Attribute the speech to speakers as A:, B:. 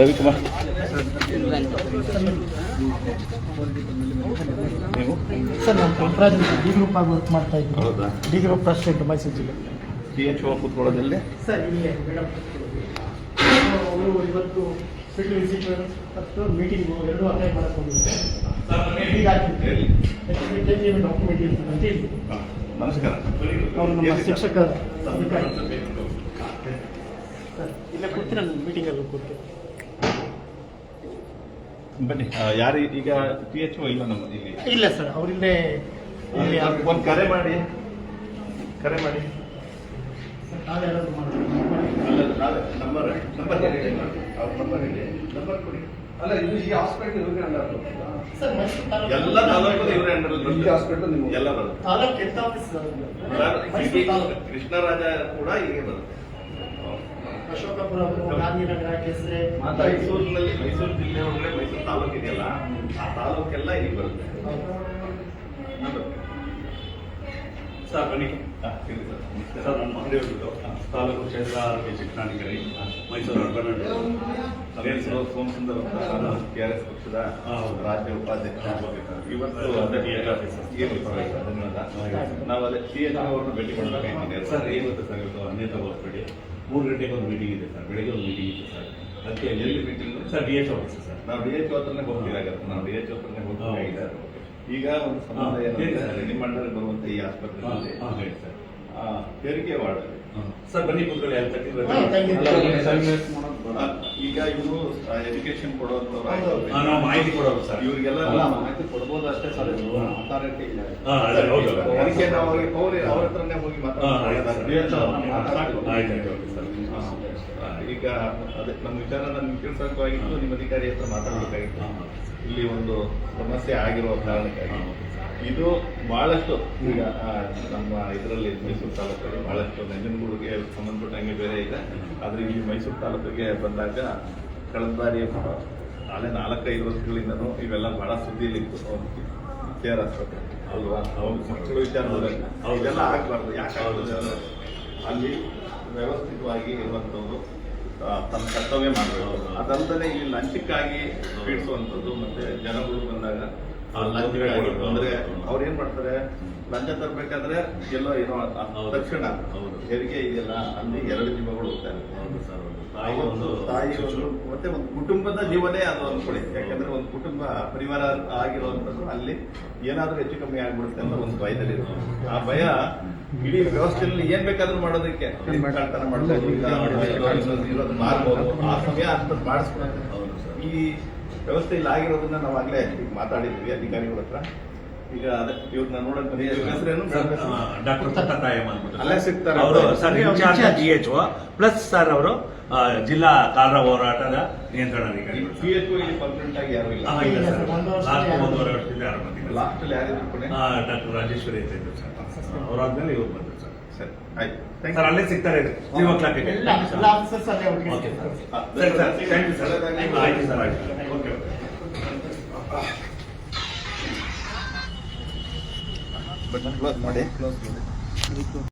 A: Ravikumar. Kumar
B: sir ನಾನು D group ಆಗಿ work ಮಾಡ್ತಾ ಇದ್ದೀನಿ.
A: ಹೌದಾ?
B: ಡಿ ಗ್ರೂಪ್ ಪ್ರೆಸಿಡೆಂಟ್ ಮೈಸೂರು ಜಿಲ್ಲೆ.
A: ಪಿ ಎಚ್ ಓ ಕೂತ್ಕೊಳ್ಳೋದಲ್ಲಿ
B: ಸರ್ ಇಲ್ಲೇ ಮೇಡಮ್ ಅವರು ಇವತ್ತು ಫೀಲ್ಡ್ ವಿಸಿಟ್ ಮತ್ತು ಮೀಟಿಂಗ್ ಎರಡು ಅಟೆಂಡ್ ಮಾಡಕ್ಕೆ ಹೋಗಿದ್ದಾರೆ ಡಾಕ್ಯುಮೆಂಟ್ ಅಂತ ಹೇಳಿ
A: ನಮಸ್ಕಾರ.
B: ಅವರು ನಮ್ಮ ಶಿಕ್ಷಕ ಅಧಿಕಾರಿ. ಇಲ್ಲೇ ಕೂತು ನಾನು ಮೀಟಿಂಗಲ್ಲಿ ಕೂತು
A: ಬನ್ನಿ ಯಾರು ಈಗ ಪಿ ಎಚ್ ಓ ಇಲ್ಲ ನಮ್ಮ ಇಲ್ಲಿ?
B: ಇಲ್ಲ ಸರ್ ಅವರಿಲ್ಲೇ ಇಲ್ಲಿ
A: ಒಂದು ಕರೆ ಮಾಡಿ. ಕರೆ ಮಾಡಿ. ಅಲ್ಲ ನಾಳೆ ನಂಬರ್ ನಂಬರ್ ಹೇಳಿ ಅವ್ರ ನಂಬರ್ ಹೇಳಿ ನಂಬರ್ ಕೊಡಿ.
C: ಅಲ್ಲ ಇದು ಈ ಹಾಸ್ಪಿಟಲ್ ಇವ್ರಿಗೆ ಅಂಡರ್
B: ಸರ್ ಮೈಸೂರು ತಾಲೂಕು-
A: ಎಲ್ಲ ತಾಲೂಕು ಇವರೇ ಅಂಡರ್
C: ಈ
A: ಬರುತ್ತೆ.
B: ತಾಲೂಕು.
A: ಕೃಷ್ಣರಾಜ ಕೂಡ ಹೀಗೆ ಬರುತ್ತೆ.
B: ಅಶೋಕಪುರ ಗಾಂಧಿನಗರ ಕೆಸರೆ.
A: ಮೈಸೂರಿನಲ್ಲಿ, ಮೈಸೂರು ಜಿಲ್ಲೆ ಒಳಗಡೆ ಮೈಸೂರು ತಾಲೂಕು ಇದೆಯಲ್ಲ ಆ ತಾಲೂಕೆಲ್ಲ ಇಲ್ಲಿ ಬರುತ್ತೆ.
D: ಸರ್, ಬನ್ನಿ.
A: ಸರ್.
D: ನಮ್ಮ ಮಹದೇವ್ರದ್ದು ತಾಲೂಕು ಕ್ಷೇತ್ರ ಆರೋಗ್ಯ ಶಿಕ್ಷಣಾಧಿಕಾರಿ Mysuru urban
A: Somasundar K R S ಪಕ್ಷದ ರಾಜ್ಯ ಉಪಾಧ್ಯಕ್ಷ ಇವತ್ತು ಧನ್ಯವಾದ. ನಾವು ಅದೇ ಸಿ ಎಚ್ ಅವ್ರನ್ನ ಭೇಟಿ ಮಾಡಬೇಕಾಗಿದ್ದೀನಿ
D: ಸರ್ ಇವತ್ತು ಸರ್, ಇವತ್ತು ಹನ್ನೆರಡು ತಗೋಸ್ಬೇಡಿ ಮೂರು ಗಂಟೆಗೆ ಒಂದು ಮೀಟಿಂಗ್ ಇದೆ ಸರ್. ಬೆಳಿಗ್ಗೆ ಒಂದು ಮೀಟಿಂಗ್ ಇದೆ ಸರ್. ಅದಕ್ಕೆ
A: ಎಲ್ಲಿ meeting
D: sir D H office sir.
A: ನಾವು ಡಿ ಎಚ್ ಹತ್ರನೇ ಹೋಗ್ತೀರಾಗತ್ತೆ ನಾವು ಡಿ ಎಚ್ ಹತ್ರನೇ ಹೋಗ್ಬೇಕಾಗಿದೆ ಈಗ ಒಂದು ಸಂಬಂಧ ಏನಂದ್ರೆ. ನಿಮ್ಮ ಅಂಡರ್ ಬರುವಂತ ಈ ಆಸ್ಪತ್ರೆಯಲ್ಲಿ
D: ಹೇಳಿ ಸರ್.
A: ಆ, ಹೆರಿಗೆ ವಾರ್ಡ್.
D: ಸರ್ ಬನ್ನಿ ಕೂತ್ಕೊಳ್ಳಿ ಅಲ್ಲಿ.
A: ಈಗ ಇವರು ಎಜುಕೇಶನ್ ಕೊಡುವಂತವ್ರು
D: ಮಾಹಿತಿ ಕೊಡೋದು ಸರ್.
A: ಇವರಿಗೆಲ್ಲ. ಮಾಹಿತಿ ಕೊಡ್ಬೋದು ಅಷ್ಟೇ ಸರ್ ಅಥಾರಿಟಿ ಇಲ್ಲ. ಅದಕ್ಕೆ ನಾವು ಅವ್ರಿಗೆ ಅವ್ರ ಹತ್ರನೇ ಹೋಗಿ
D: ಹಾಂ
A: ಈಗ ಅದೇ ನಮ್ಮ ವಿಚಾರ ನಮ್ಗೆ ತಿಳಿಸಬೇಕಾಗಿತ್ತು ನಿಮ್ಮ ಅಧಿಕಾರಿ ಹತ್ರ ಮಾತಾಡಬೇಕಾಗಿತ್ತು. ಇಲ್ಲಿ ಒಂದು ಸಮಸ್ಯೆ ಆಗಿರುವ ಕಾರಣಕ್ಕಾಗಿ. ಇದು ಬಹಳಷ್ಟು ಈಗ ನಮ್ಮ ಇದರಲ್ಲಿ ಮೈಸೂರು ತಾಲೂಕಲ್ಲಿ ಬಹಳಷ್ಟು ನಂಜನಗೂಡಿಗೆ ಸಂಬಂಧಪಟ್ಟಂಗೆ ಬೇರೆ ಇದೆ. ಆದರೆ ಇಲ್ಲಿ ಮೈಸೂರು ತಾಲೂಕಿಗೆ ಬಂದಾಗ ಕಳೆದ ಬಾರಿ ನಾಳೆ ನಾಲ್ಕೈದು ವರ್ಷಗಳಿಂದನೂ ಇವೆಲ್ಲ ಬಹಳ ಸುದ್ದಿಯಲ್ಲಿತ್ತು. ಕೆ ಆರ್ ಆಸ್ಪತ್ರೆ ಅಲ್ವಾ
D: ಅವ್ರ
A: ಮಕ್ಕಳು ವಿಚಾರ
D: ಅವ್ರಿಗೆಲ್ಲ
A: ಇದೆಲ್ಲ ಆಗಬಾರ್ದು. ಯಾಕೆ. ಅಲ್ಲಿ ವ್ಯವಸ್ಥಿತವಾಗಿ ಇರುವಂಥದ್ದು ತಮ್ಮ ಕರ್ತವ್ಯ ಮಾಡಬೇಕು. ಅದಲ್ಲದೆ ಇಲ್ಲಿ ಲಂಚಕ್ಕಾಗಿ ಪೀಡಿಸುವಂಥದ್ದು ಮತ್ತೆ ಜನಗಳು ಬಂದಾಗ. ಅಂದ್ರೆ. ಅವ್ರು ಏನ್ ಮಾಡ್ತಾರೆ ಲಂಚ ತರಬೇಕಾದ್ರೆ ಎಲ್ಲ ಏನೋ. ತಕ್ಷಣ. ಹೆರಿಗೆ ಇದೆಯಲ್ಲ ಅಲ್ಲಿ ಎರಡು ಜೀವಗಳು ಹೋಗ್ತಾರೆ
D: ಹೌದು ಸರ್ ಹೌದು ತಾಯಿ ಒಂದು
A: ತಾಯಿ ಒಂದು ಮತ್ತೆ ಒಂದು ಕುಟುಂಬದ ಜೀವನೇ ಅದು ಅನ್ಕೊಳ್ಳಿ. ಯಾಕಂದ್ರೆ ಒಂದು ಕುಟುಂಬ ಪರಿವಾರ ಆಗಿರುವಂತದ್ದು ಅಲ್ಲಿ ಏನಾದ್ರೂ ಹೆಚ್ಚು ಕಮ್ಮಿ ಆಗ್ಬಿಡುತ್ತೆ ಅಂತ ಒಂದು ಭಯದಲ್ಲಿ ಇರುತ್ತೆ. ಆ ಭಯ ಇಡೀ ವ್ಯವಸ್ಥೆಯಲ್ಲಿ ಏನ್ ಬೇಕಾದ್ರೂ ಮಾಡೋದಕ್ಕೆ. ಕಳ್ತನ ಮಾಡ್ಬೋದು ಇರೋದು ಮಾರ್ಬೋದು. ಆ ಸಮಯ ಅಂತ ಈ ವ್ಯವಸ್ಥೆ ಇಲ್ಲಿ ಆಗಿರೋದನ್ನ ನಾವು ಆಗ್ಲೇ ಈಗ ಮಾತಾಡಿದ್ವಿ ಅಧಿಕಾರಿಗಳ ಹತ್ರ. ಈಗ ಅದೇ ಇವ್ರನ್ನ ನೋಡಕ್ ಹೆಸರೇನು
D: ಡಾಕ್ಟರ್ ಪುಟ್ಟತಾಯಮ್ಮ ಅಂದ್ಬಿಟ್ಟು
A: ಅಲ್ಲೇ ಸಿಗ್ತಾರೆ.
D: ಅವರು ಸರ್ ಇನ್ಚಾರ್ಜ್ ಪ್ಲಸ್ ಸರ್ ಅವರು ಜಿಲ್ಲಾ ಕಾಲ ಹೋರಾಟದ ನಿಯಂತ್ರಣಾಧಿಕಾರಿಗಳು
A: ಪಿ ಎಚ್ ಇಲ್ಲಿ ಪರ್ಮನೆಂಟ್ ಆಗಿ ಯಾರು ಇಲ್ಲ.
D: ಇಲ್ಲ ಸರ್. ನಾಲ್ಕು
B: ಯಾರು
D: ಒಂದೂವರೆ ವರ್ಷದಿಂದ ಯಾರು ಬಂದಿಲ್ಲ
A: ಯಾರಿದ್ರು ಕೊನೆ
D: ಡಾಕ್ಟರ್ ರಾಜೇಶ್ವರಿ ಅಂತ ಸರ್ ಸರ್. ಅವರಾದ್ಮೇಲೆ ಇವ್ರು ಬಂದರು ಸರ್.
A: ಸರಿ ಆಯ್ತು.
D: ಸರ್. ಅಲ್ಲೇ ಸಿಗ್ತಾರೆ. ತ್ರೀ ಓ ಕ್ಲಾಕ್
B: ಇದೆ
D: ಓಕೆ ಸರಿ. Sir thank you sir. ಆಯ್ತು ಸರ್ ಆಯ್ತು. ಓಕೆ ಕ್ಲೋಸ್
A: ಮಾಡಿ ಕ್ಲೋಸ್ ಮಾಡಿ.